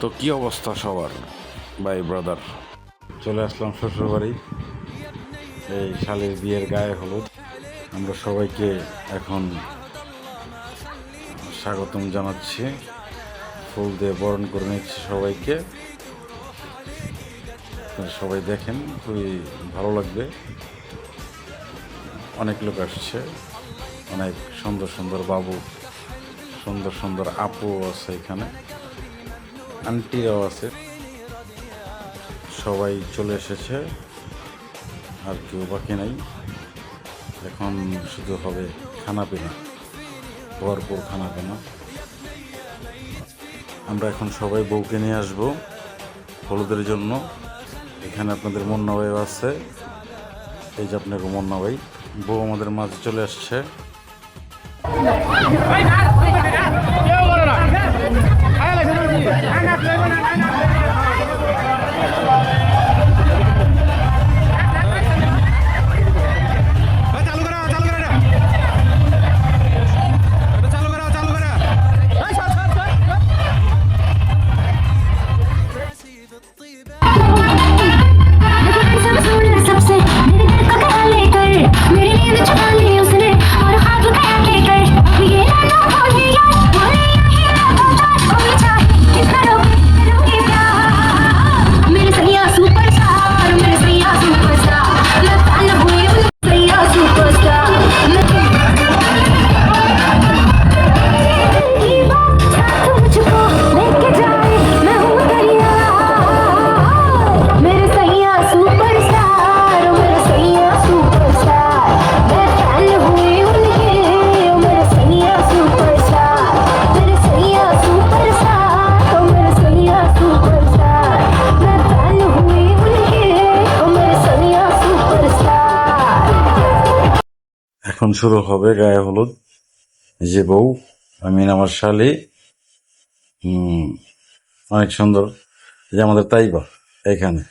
তো কি অবস্থা সবার? ভাই ব্রাদার চলে আসলাম শ্বশুরবাড়ি এই শালের বিয়ের গায়ে হলুদ। আমরা সবাইকে এখন স্বাগতম জানাচ্ছি। ফুল দিয়ে বরণ করে নিচ্ছি সবাইকে। সবাই দেখেন, খুবই ভালো লাগবে। অনেক লোক আসছে। অনেক সুন্দর সুন্দর বাবু, সুন্দর সুন্দর আপু আছে এখানে। আন্টিরাও আছে। সবাই চলে এসেছে। আর কেউ বাকি নাই। এখন শুধু হবে খানা পিনা। ভরপুর খানা পিনা। আমরা এখন সবাই বউকে নিয়ে আসব হলুদের জন্য। এখানে আপনাদের মন্না ভাই আছে। এই যে আপনার মন্না ভাই। বউ আমাদের মাঝে চলে আসছে। এখন শুরু হবে গায়ে হলুদ যে বউ আমি আমার শালি। অনেক সুন্দর। যে আমাদের তাইবা এখানে।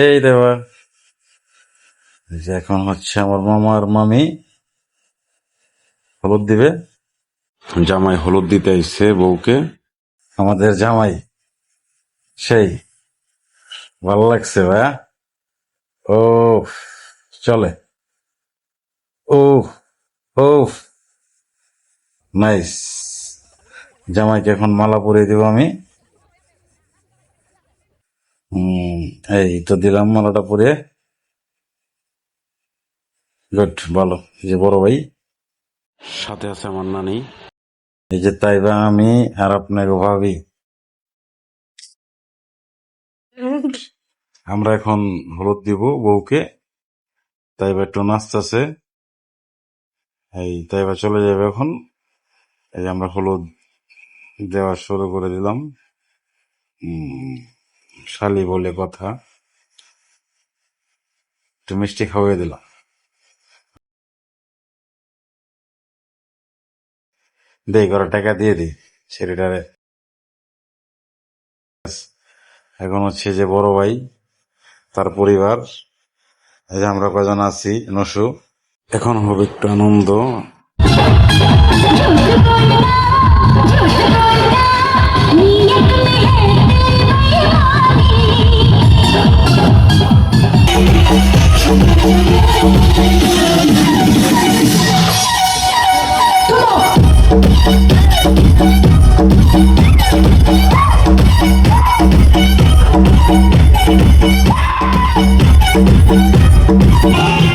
এই দেবা যে এখন হচ্ছে আমার মামা আর মামি। হলুদ দিবে? জামাই হলুদ দিতে আইছে বউকে। আমাদের জামাই সেই। ভালো লাগছে ভাইয়া। ও চলে। ও। ও নাইস জামাইকে এখন মালা পরিয়ে দিব আমি। এই তো দিলাম মালাটা পরিয়ে। গুড ভালো। যে বড় ভাই। সাথে আছে আমার নানি। এই যে তাইবা আমি আর আপনাকে ভাবি। আমরা এখন হলুদ দিব বউকে। তাইবা একটু নাচতেছে। এই তাইবা চলে যাবে এখন। এই আমরা হলুদ দেওয়া শুরু করে দিলাম। শালি বলে কথা। একটু মিষ্টি খাওয়াই দিলাম। দেই করে টাকা দিয়ে দিই, ছেলেটারে। এখন হচ্ছে যে বড় ভাই, তার পরিবার। এই যে আমরা কজন আছি? নসু এখন হবে একটু আনন্দ Bye.